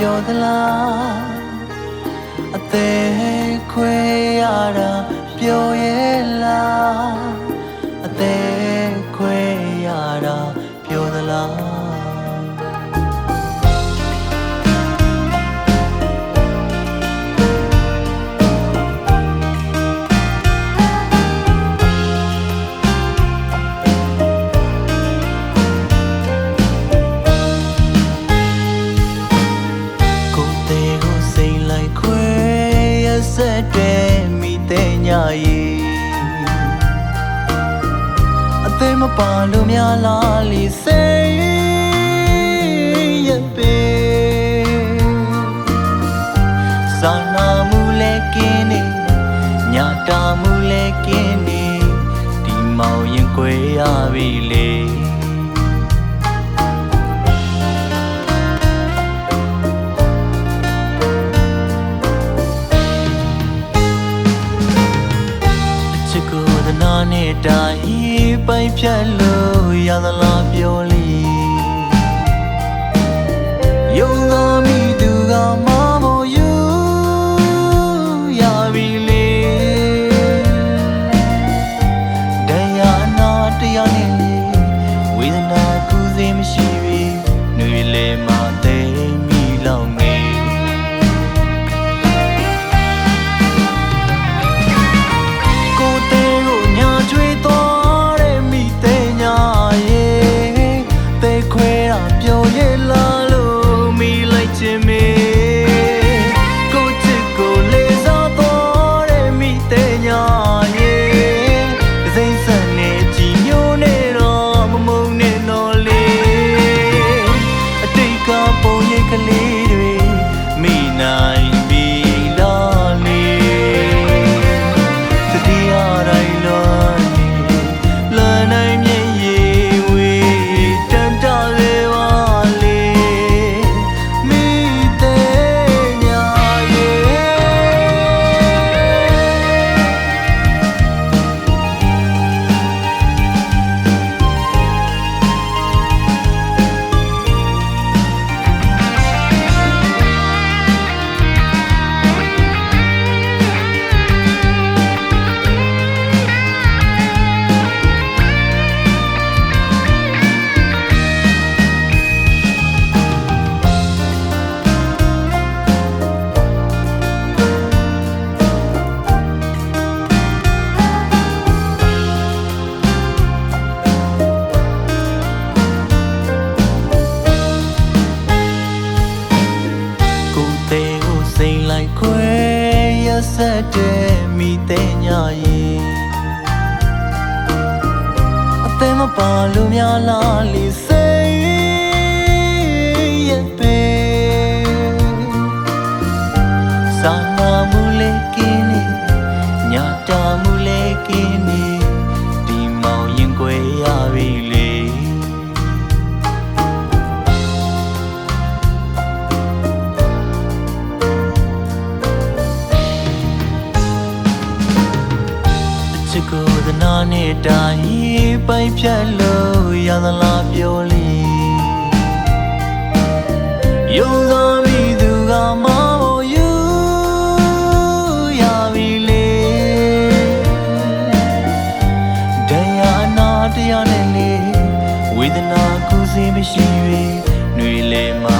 ပျော်သလားအသေးခွဲရတာပျော် လက်တွေ့မိတဲ့ညရီအသေးမပါလို့များလားလီစေရပေစာနာမှုလဲကင်းနေညတာမှုလဲကင်းနေဒီမောင်ရင်ခွေရပြီလေ တာဤပိုင်ဖြတ်လို့ရသလားပြောလီယုံသာမိသူကမ ဆက်တဲ့မိတဲ့ညရင်အသေးမပါလို့များလားလေး နဲ့တာရေးပိုက်ဖြတ်လို့ရသလားပြောလေယုံသောမိသူကမယူရပြီလေတရားနာတရားနဲ့လေဝေဒနာကုစေမရှိ၍ຫນွေလေမှာ